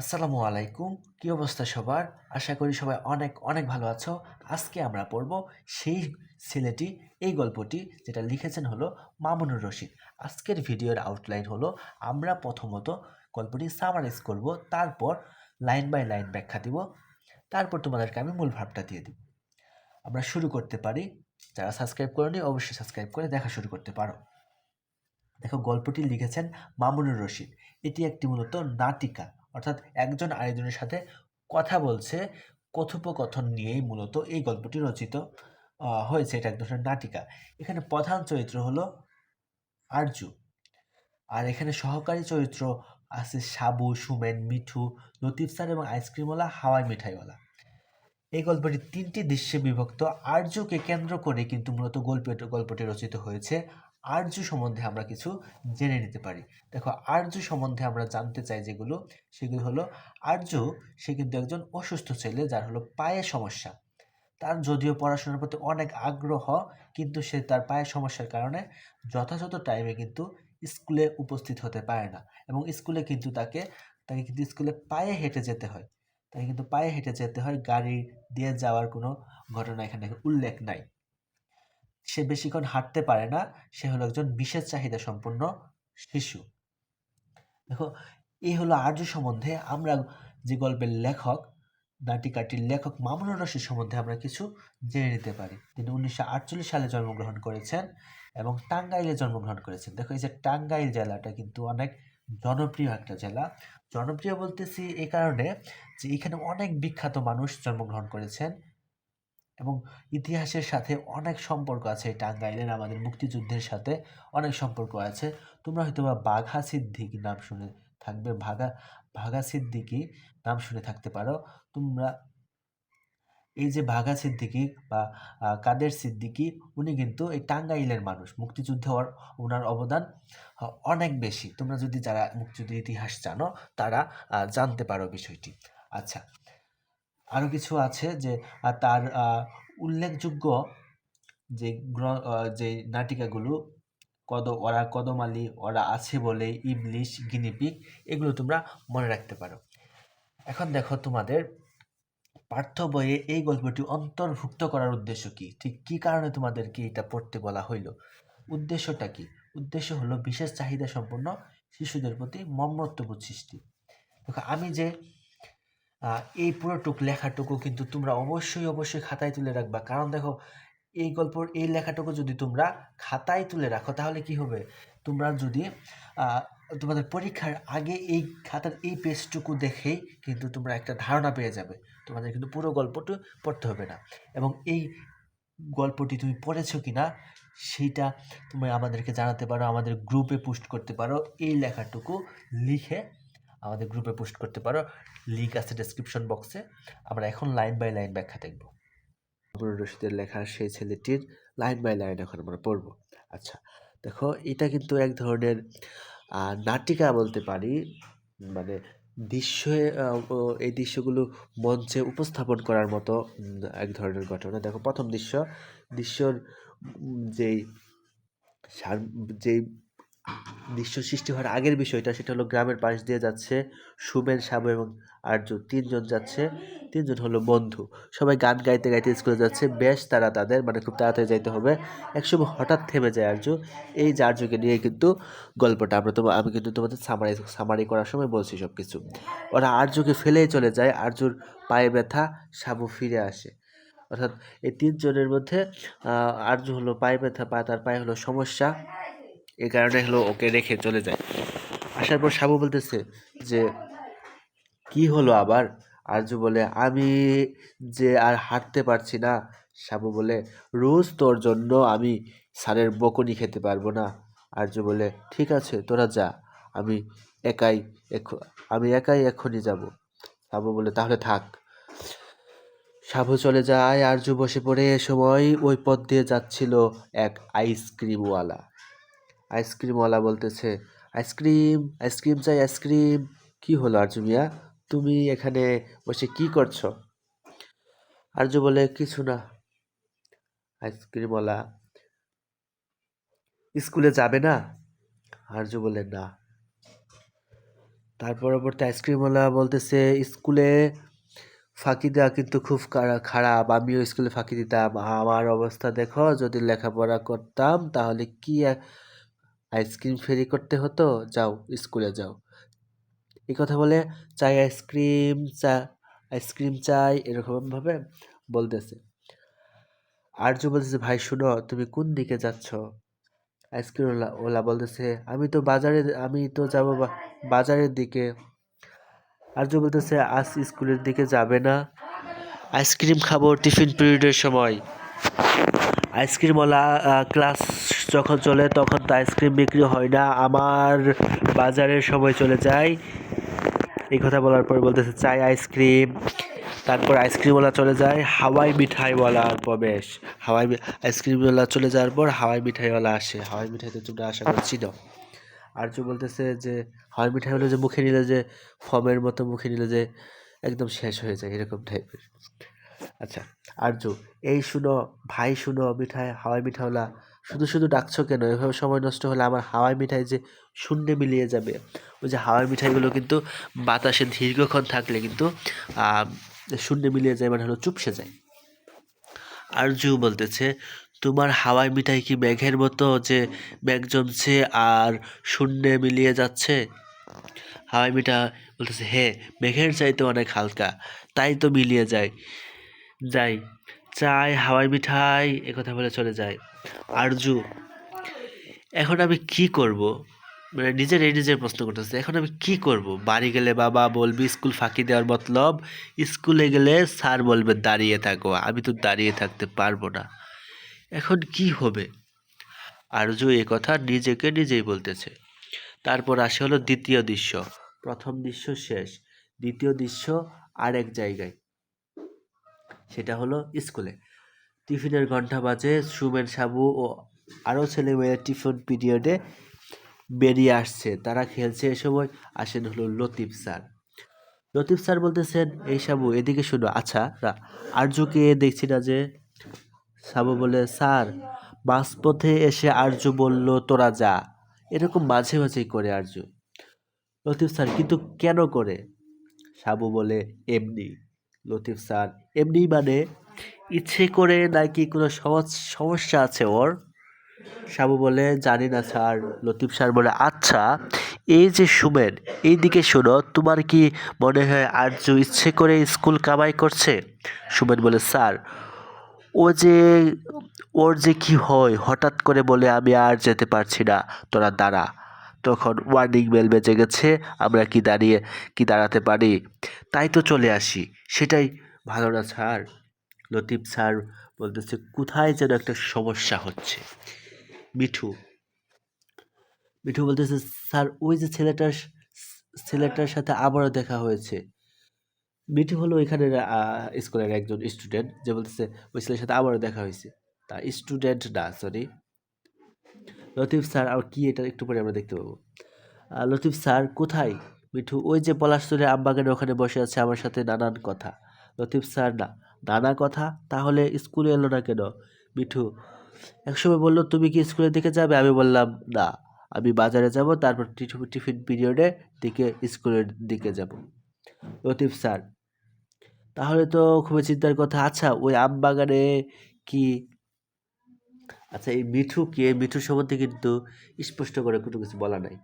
আসসালামু আলাইকুম। কি অবস্থা সবার? আশা করি সবাই অনেক অনেক ভালো আছো। আজকে আমরা পড়ব সেই ছেলেটি, এই গল্পটি যেটা লিখেছেন হলো মামুনুর রশিদ। আজকের ভিডিওর আউটলাইন হলো, আমরা প্রথমত গল্পটি সামারাইজ করব, তারপর লাইন বাই লাইন ব্যাখ্যা দিব, তারপর তোমাদেরকে আমি মূল ভাবটা দিয়ে দিব। আমরা শুরু করতে পারি। যারা সাবস্ক্রাইব করেনি, অবশ্যই সাবস্ক্রাইব করে দেখা শুরু করতে পারো। দেখো, গল্পটি লিখেছেন মামুনুর রশিদ। এটি একটি মূলত নাটিকা। অর্থাৎ একজন আরেকজনের সাথে কথা বলছে, কথোপকথন নিয়েই মূলত এই গল্পটি রচিত হয়েছে। এটা এক ধরনের নাটিকা। এখানে প্রধান চরিত্র হলো আরজু। আর এখানে সহকারী চরিত্র আছে সাবু, সুমেন, মিঠু, লতিফ স্যার এবং আইসক্রিমওয়ালা, হাওয়াই মিঠাইওয়ালা। এই গল্পটি তিনটি দৃশ্যে বিভক্ত আর্যকে কেন্দ্র করে কিন্তু মূলত গল্প গল্পটি রচিত হয়েছে আর্য সম্বন্ধে আমরা কিছু জেনে নিতে পারি। দেখো, আর্য সম্বন্ধে আমরা জানতে চাই যেগুলো, সেগুলো হলো, আর্য সে কিন্তু একজন অসুস্থ ছেলে যার হলো পায়ে সমস্যা। তার যদিও পড়াশোনার প্রতি অনেক আগ্রহ, কিন্তু সে তার পায়ের সমস্যার কারণে যথাযথ টাইমে কিন্তু স্কুলে উপস্থিত হতে পারে না এবং স্কুলে কিন্তু তাকে তাকে কিন্তু স্কুলে পায়ে হেঁটে যেতে হয়। তাকে কিন্তু পায়ে হেঁটে যেতে হয়, গাড়ি দিয়ে যাওয়ার কোনো ঘটনা এখানে উল্লেখ নাই। সে বেশিক্ষণ হাঁটতে পারে না, সে হলো একজন বিশেষ চাহিদা সম্পন্ন শিশু। দেখো এই হলো আর্য সম্বন্ধে আমরা যে গল্পের লেখক, নাটিকাটির লেখক মামুনুর রশিদ সম্বন্ধে আমরা কিছু জেনে নিতে পারি। তিনি উনিশশো আটচল্লিশ সালে জন্মগ্রহণ করেছেন এবং টাঙ্গাইলে জন্মগ্রহণ করেছেন। দেখো, এই যে টাঙ্গাইল জেলাটা কিন্তু অনেক জনপ্রিয় একটা জেলা। জনপ্রিয় বলতেছি এই কারণে যে এখানে অনেক বিখ্যাত মানুষ জন্মগ্রহণ করেছেন। এবং ইতিহাসের সাথে অনেক সম্পর্ক আছে টাঙ্গাইলের, আমাদের মুক্তিযুদ্ধের সাথে অনেক সম্পর্ক আছে। তোমরা হয়তো বা বাঘা সিদ্দিকি নাম শুনে থাকবে, ভাগা ভাগা সিদ্দিকি নাম শুনে থাকতে পারো। তোমরা এই যে ভাগা সিদ্দিকি বা কাদের সিদ্দিকি, উনি কিন্তু এই টাঙ্গাইলের মানুষ। মুক্তিযুদ্ধে ওনার অবদান অনেক বেশি। তোমরা যদি যারা মুক্তিযুদ্ধের ইতিহাস জানো, তারা জানতে পারো বিষয়টি। আচ্ছা আরও কিছু আছে যে তার উল্লেখযোগ্য যে গ্র- যে নাটিকাগুলো, কদ, ওরা কদমালি, ওরা আছে বলে ইবলিশ, গিনিপিগ, এগুলো তোমরা মনে রাখতে পারো। এখন দেখো তোমাদের পাঠ্য বইয়ে এই গল্পটি অন্তর্ভুক্ত করার উদ্দেশ্য কি? ঠিক কি কারণে তোমাদেরকে এটা পড়তে বলা হইল? উদ্দেশ্যটা কি? উদ্দেশ্য হলো বিশেষ চাহিদা সম্পন্ন শিশুদের প্রতি মমত্ববোধ সৃষ্টি। দেখো, আমি যে এই পুরোটুক লেখাটুকু কিন্তু তোমরা অবশ্যই অবশ্যই খাতায় তুলে রাখবা। কারণ দেখো, এই গল্পর, এই লেখাটুকু যদি তোমরা খাতায় তুলে রাখো, তাহলে কি হবে? তোমরা যদি তোমাদের পরীক্ষার আগে এই খাতার এই পেজটুকু দেখেই কিন্তু তোমরা একটা ধারণা পেয়ে যাবে। তোমাদের কিন্তু পুরো গল্পটি পড়তে হবে না। এবং এই গল্পটি তুমি পড়েছো কি না সেইটা তুমি আমাদেরকে জানাতে পারো, আমাদের গ্রুপে পোস্ট করতে পারো। এই লেখাটুকু লিখে আমাদের গ্রুপে পোস্ট করতে পারো। লিঙ্ক আছে ডেসক্রিপশন বক্সে আমরা এখন লাইন বাই লাইন ব্যাখ্যা দেখব। রশিদের লেখা সেই ছেলেটির লাইন বাই লাইন এখন আমরা পড়ব। আচ্ছা দেখো, এটা কিন্তু এক ধরনের নাটিকা বলতে পারি। মানে দৃশ্য এই দৃশ্যগুলো মঞ্চে উপস্থাপন করার মতো এক ধরনের ঘটনা। দেখো, প্রথম দৃশ্য, দৃশ্যর যেই সার- যেই দৃশ্য সৃষ্টি হওয়ার আগের বিষয়টা সেটা হলো গ্রামের পাশ দিয়ে যাচ্ছে সুমেন সাবু এবং আর্য। তিনজন যাচ্ছে, তিনজন হলো বন্ধু। সবাই গান গাইতে গাইতে স্কুলে যাচ্ছে। বেশ তারা তাদের মানে খুব তাড়াতাড়ি যাইতে হবে। একসময় হঠাৎ থেমে যায় আর্য। এই যে আর্যকে নিয়ে কিন্তু গল্পটা আমরা তো আমি কিন্তু তোমাদের সামারি সামারি করার সময় বলছি সব কিছু ওরা আর্যকে ফেলেই চলে যায়। আর্যর পায়ে ব্যথা সাবু ফিরে আসে। অর্থাৎ এই তিনজনের মধ্যে আর্য হলো পায়ে ব্যথা, পা, তার পায়ে হলো সমস্যা। এই কারণে হলো ওকে রেখে চলে যায়। আসার পর সাবু বলতেছে যে, কি হলো আবার? আরজু বলে, আমি যে আর হাঁটতে পারছি না। সাবু বলে, রোজ তোর জন্য আমি স্যারের বকুনি খেতে পারব না। আরজু বলে, ঠিক আছে, তোরা যা, আমি একাই আমি একাই এখনই যাব। সাবু বলে, তাহলে থাক। সাবু চলে যায়, আরজু বসে পড়ে এ সময় ওই পথ দিয়ে যাচ্ছিল এক আইসক্রিমওয়ালা। আইসক্রিমওয়ালা বলতেছে, আইসক্রিম আইসক্রিম চাই, আইসক্রিম। কি হলো আরজু মিয়া? তুমি এখানে বসে কি করছ? আরজু বলে, কিছু না। আইসক্রিমওয়ালা স্কুলে যাবে না? আরজু বলে, না। তার পরবর্তী আইসক্রিমওয়ালা বলতেছে, স্কুলে ফাঁকি দেওয়া কিন্তু খুব খারা- খারাপ। আমিও স্কুলে ফাঁকি দিতাম। আমার অবস্থা দেখো, যদি লেখাপড়া করতাম তাহলে কি আইসক্রিম ফেরি করতে হতো, যাও, স্কুলে যাও। এই কথা বলে চাই আইসক্রিম, চা, আইসক্রিম চাই, এরকমভাবে বলতেছে। আর্য বলতেছে, ভাই, শুনো, তুমি কোন দিকে যাচ্ছ? আইসক্রিম ওলা বলতেছে, আমি তো বাজারে, আমি তো যাব বাজারের দিকে। আর্য বলতেছে, আজ স্কুলের দিকে যাবে না। আইসক্রিম খাব টিফিন পিরিয়ডের সময়। আইসক্রিমওয়ালা ক্লাস যখন চলে তখন তো আইসক্রিম বিক্রি হয় না। আমার বাজারের সময় চলে যায়। এই কথা বলার পর বলতেছে, চাই আইসক্রিম। তারপর আইসক্রিমওয়ালা চলে যায়। হাওয়াই মিঠাইওয়ালার প্রবেশ হাওয়াই আইসক্রিমওয়ালা চলে যাওয়ার পর হাওয়াই মিঠাইওয়ালা আসে। হাওয়াই মিঠাই তো তোমরা আশা করছি না। আর্য বলতেছে যে, হাওয়াই মিঠাই হলো যে মুখে নিলে যে ফমের মতো মুখে নিলে যে একদম শেষ হয়ে যায়, এরকম টাইপের আচ্ছা আর্য এই শুনো, ভাই শুনো মিঠাই, হাওয়াই মিঠাইওয়ালা শুধু শুধু ডাকছো কেন? এভাবে সময় নষ্ট হলে আমার হাওয়াই মিঠাই যে শূন্যে মিলিয়ে যাবে। ওই যে হাওয়াই মিঠাইগুলো কিন্তু বাতাসে দীর্ঘক্ষণ থাকলে কিন্তু শূন্যে মিলিয়ে যায় মানে হলো চুপসে যায়। আর জু বলতেছে, তোমার হাওয়াই মিঠাই কি মেঘের মতো যে মেঘ জমছে আর শূন্যে মিলিয়ে যাচ্ছে? হাওয়াই মিঠা বলতেছে হে মেঘের চাইতে অনেক হালকা, তাই তো মিলিয়ে যায়, যাই, চাই হাওয়াই মিঠাই একথা বলে চলে যায়। আরজু, এখন আমি কি করব? মানে নিজের এই নিজের প্রশ্ন করতেছে, এখন আমি কি করব? বাড়ি গেলে বাবা বলবি, স্কুল ফাঁকি দেওয়ার মতলব, স্কুলে গেলে স্যার বলবে, দাঁড়িয়ে থাকো, আমি তো দাঁড়িয়ে থাকতে পারব না। এখন কি হবে? আরজু এ কথা নিজেকে নিজেই বলতেছে। তারপর আসে হলো দ্বিতীয় দৃশ্য। প্রথম দৃশ্য শেষ, দ্বিতীয় দৃশ্য আরেক জায়গায়। সেটা হলো স্কুলে। টিফিনের ঘণ্টা বাজে সুমেন সাবু ও আরও ছেলে মেয়ের টিফিন পিরিয়ডে বেরিয়ে আসছে। তারা খেলছে এ সময় আসেন হলো লতিফ স্যার। লতিফ স্যার বলতেছেন, এই সাবু, এদিকে শুনো। আচ্ছা আর্যকে দেখছি না যে, সাবু বলে, স্যার মাঝপথে এসে আর্য বলল, তোরা যা। এরকম মাঝে মাঝেই করে আর্য লতিফ স্যার, কিন্তু কেন করে? সাবু বলে, এমনি। লতিফ স্যার, এমনি মানে ইচ্ছে করে নাকি কোনো সমস- সমস্যা আছে ওর? সাবু বলে, জানি না স্যার। লতিফ স্যার বলে আচ্ছা এই যে সুমেন এইদিকে শোনো, তোমার কি মনে হয় আর্য ইচ্ছে করে স্কুল কামাই করছে? সুমেন বলে, স্যার, ও যে, ওর যে কি হয়, হঠাৎ করে বলে আমি আর যেতে পারছি না। তোরা দাঁড়া। তখন ওয়ার্নিং বেল বেজে গেছে, আমরা কি দাঁড়িয়ে, কি দাঁড়াতে পারি? তাই তো চলে আসি। সেটাই ভালো না স্যার। লতিফ স্যার বলতেছে, কোথায় যেন একটা সমস্যা হচ্ছে। মিঠু মিঠু বলতেছে, স্যার, ওই যে ছেলেটার ছেলেটার সাথে আবারও দেখা হয়েছে। মিঠু হলো এখানের স্কুলের একজন স্টুডেন্ট, যে বলতেছে, ওই ছেলের সাথে আবারও দেখা হয়েছে। তা স্টুডেন্ট না, সরি। লতিফ স্যার, আর কি এটা একটু পরে আমরা দেখতে পাবো। লতিফ স্যার, কোথায়? মিঠু, ওই যে পলাশতরে আমবাগানে ওখানে বসে আছে, আমার সাথে নানান কথা। লতিফ স্যার, না। নানা কথা, তাহলে স্কুলে এলো না কেন? মিঠু একসময় বলল, তুমি কি স্কুলের দিকে যাবে? আমি বললাম, না। আমি বাজারে যাব, তারপর টিফিন পিরিয়ডে দিকে স্কুলের দিকে যাব। লতিফ স্যার, তাহলে তো খুবই চিন্তার কথা। আচ্ছা ওই আম বাগানে কি? আচ্ছা এই মিঠু কে? মিঠু সম্বন্ধে কিন্তু স্পষ্ট করে কোনো কিছু বলা নাই।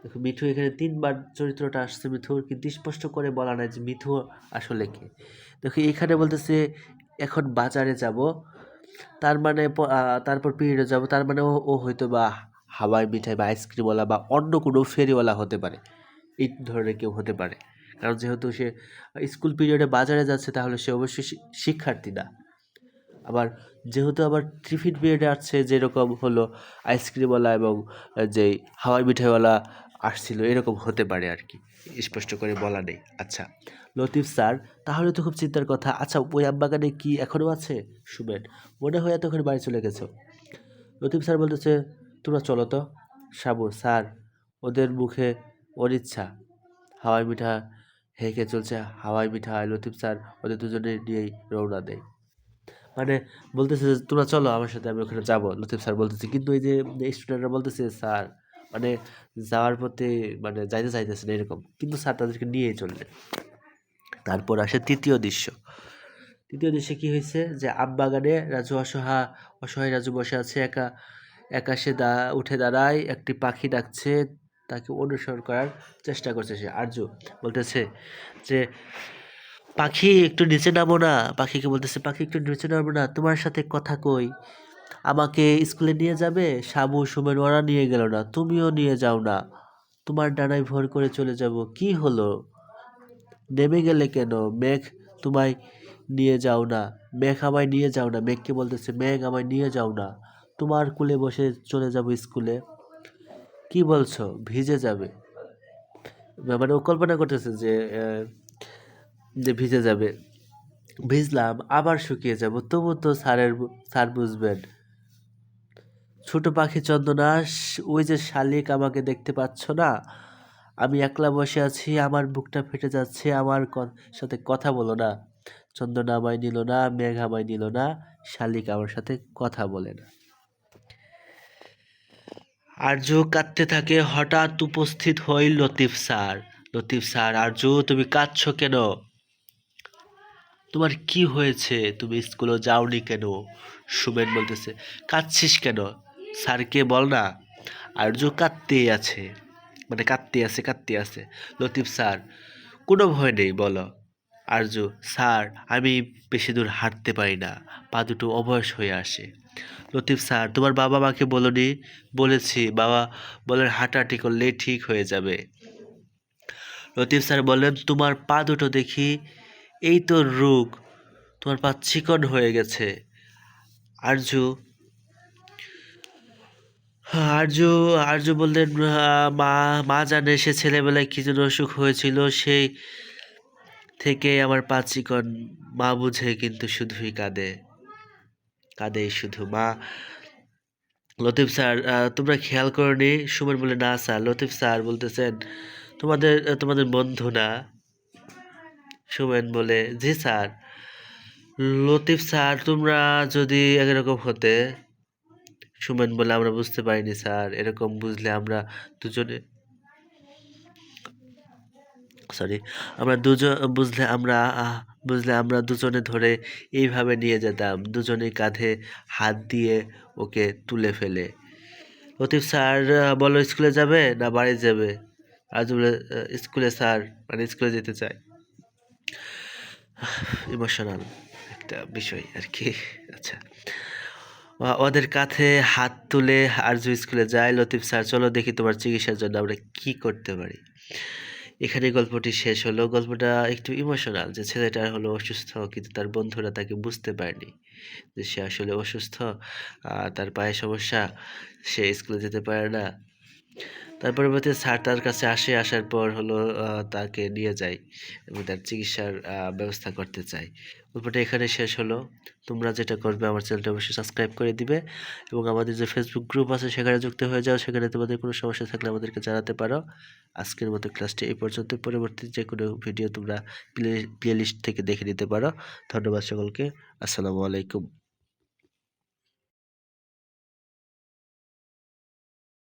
দেখো, মিঠু এখানে তিনবার চরিত্রটা আসছে। মিঠুর কিন্তু স্পষ্ট করে বলা নাই যে মিঠু আসলে কে। দেখো, এখানে বলতেছে, এখন বাজারে যাব। তার মানে তারপর পিরিয়ডে যাব। তার মানে ও হয়তো বা হাওয়াই মিঠাই বা আইসক্রিমওয়ালা বা অন্য কোনো ফেরিওয়ালা হতে পারে। এই ধরনের কেউ হতে পারে। কারণ যেহেতু সে স্কুল পিরিয়ডে বাজারে যাচ্ছে, তাহলে সে অবশ্যই শিক্ষার্থী না। আবার যেহেতু আবার টিফিন পিরিয়ডে আসছে, যেরকম হলো আইসক্রিমওয়ালা এবং যেই হাওয়াই মিঠাইওয়ালা আসছিল, এরকম হতে পারে আর কি। স্পষ্ট করে বলা নেই। আচ্ছা লতিফ স্যার, তাহলে তো খুব চিন্তার কথা। আচ্ছা ওই আমবাগানে কি এখনও আছে? সুমেন মনে হয় এতক্ষণ বাড়ি চলে গেছো। লতিফ স্যার বলতেছে, তোমরা চলো তো। সাবু, স্যার, ওদের মুখে অনিচ্ছা। হাওয়াই মিঠা হেঁকে চলছে, হাওয়াই মিঠা হয়। লতিফ স্যার ওদের দুজনে নিয়েই রওনা দেয়। মানে বলতেছে তোমরা চলো, আমার সাথে আমি ওখানে যাব। লতিফ স্যার বলতেছে, কিন্তু এই যে স্টুডেন্টরা বলতেছে, স্যার মানে যাওয়ার পথে মানে যাইতে চাইতেছে না এরকম। কিন্তু স্যার তাদেরকে নিয়েই চললেন। তারপর আসে তৃতীয় দৃশ্য। তৃতীয় দৃশ্যে কি হয়েছে? যে আমবাগানে রাজু অসহা, অসহায় রাজু বসে আছে। একা একা সে দা, উঠে দাঁড়ায়, একটি পাখি ডাকছে, তাকে অনুসরণ করার চেষ্টা করছে সে। আর্য বলতেছে যে, পাখি একটু নিচে নামো না। পাখিকে বলতেছে, পাখি একটু নিচে নামো না। তোমার সাথে কথা কই। আমাকে স্কুলে নিয়ে যাবে সাবু সুমেন ওরা নিয়ে গেল না, তুমিও নিয়ে যাও না। তোমার ডানায় ভর করে চলে যাব, কি হলো? নেমে গেলে কেন? মেঘ তোমায় নিয়ে যাও না। মেঘ আমায় নিয়ে যাও না। মেঘকে বলতেছে, মেঘ আমায় নিয়ে যাও না। তোমার কুলে বসে চলে যাব স্কুলে। কি বলছো? ভিজে যাবে? মানে ও কল্পনা করতেছে যে যে ভিজে যাবে। ভিজলাম, আবার শুকিয়ে যাব। তবু তো স্যারের, স্যার বুঝবেন। ছোট পাখি চন্দনা, ওই যে শালিক আমাকে দেখতে পাচ্ছ না? আমি একলা বসে আছি, আমার বুকটা ফেটে যাচ্ছে, আমার সাথে কথা বলো না। চন্দনা আমায় নিল না, মেঘ আমায় নিল না, শালিক আমার সাথে কথা বলে না। আর্য কাঁদতে থাকে, হঠাৎ উপস্থিত হই লতিফ স্যার। লতিফ স্যার, আর্য, তুমি কাঁদছ কেন? তোমার কি হয়েছে? তুমি স্কুলে যাওনি কেন? সুমেন বলতেছে, কাঁদছিস কেন? স্যারকে বল না। আর্য কাঁদতেই আছে। মানে কাঁদতে আছে কাঁদতে আছে। লতিফ, স্যার, কোনো ভয় নেই, বলো। আর্য, স্যার, আমি বেশি দূর হাঁটতে পারি না। পা দুটো অবয়স হয়ে আসে। লতিফ, স্যার, তোমার বাবা মাকে বলনি? বলেছি, বাবা বলেন হাঁটাহাঁটি করলেই ঠিক হয়ে যাবে। লতিফ, স্যার বললেন তোমার পা দুটো দেখি, এই তো রোগ, তোমার পা চিকন হয়ে গেছে। আরজু আরজু আরজু বললেন মা মা জানে সে ছেলেবেলায় কি যেন অসুখ হয়েছিল, সেই থেকে আমার পা চিকন মা বুঝে কিন্তু শুধুই কাঁদে। কাঁদে শুধু। মা, লতিফ স্যার তোমরা খেয়াল করনি? সুমন বলে না স্যার, লতিফ স্যার বলতেছেন, তোমাদের তোমাদের বন্ধু না? সুমেন বলে, জি স্যার। লতিফ স্যার, তোমরা যদি একরকম হতে সুমেন বলে, আমরা বুঝতে পারিনি স্যার, এরকম বুঝলে আমরা দুজনে সরি আমরা দুজন বুঝলে আমরা বুঝলে আমরা দুজনে ধরে এইভাবে নিয়ে যেতাম দুজনে কাঁধে হাত দিয়ে ওকে তুলে ফেলে। লতিফ স্যার, বলো স্কুলে যাবে না বাড়ি যাবে? আজ স্কুলে স্যার মানে স্কুলে যেতে চাই। ইমোশনাল একটা বিষয় আর কি আচ্ছা। ওদের কাঁধে হাত তুলে আরজু স্কুলে যায়, লতিফ স্যার, চলো দেখি তোমার চিকিৎসার জন্য আমরা কী করতে পারি। এখানে গল্পটি শেষ হলো। গল্পটা একটু ইমোশনাল যে ছেলেটা হলো অসুস্থ কিন্তু তার বন্ধুরা তাকে বুঝতে পারেনি যে সে আসলে অসুস্থ আর তার পায়ে সমস্যা, সে স্কুলে যেতে পারে না। তার পরবর্তী স্যার তার কাছে আসে, আসার পর হলো তাকে নিয়ে যায় এবং তার চিকিৎসার ব্যবস্থা করতে চায়। গল্পটা এখানে শেষ হলো। তোমরা যেটা করবে আমার চ্যানেলটা অবশ্যই সাবস্ক্রাইব করে দিবে এবং আমাদের যে ফেসবুক গ্রুপ আছে সেখানে যুক্ত হয়ে যাও। সেখানে তোমাদের কোনো সমস্যা থাকলে আমাদেরকে জানাতে পারো। আজকের মতো ক্লাসটি এই পর্যন্ত। পরবর্তী যে কোনো ভিডিও তোমরা প্লে প্লে লিস্ট থেকে দেখে নিতে পারো। ধন্যবাদ সকলকে। আসসালামু আলাইকুম।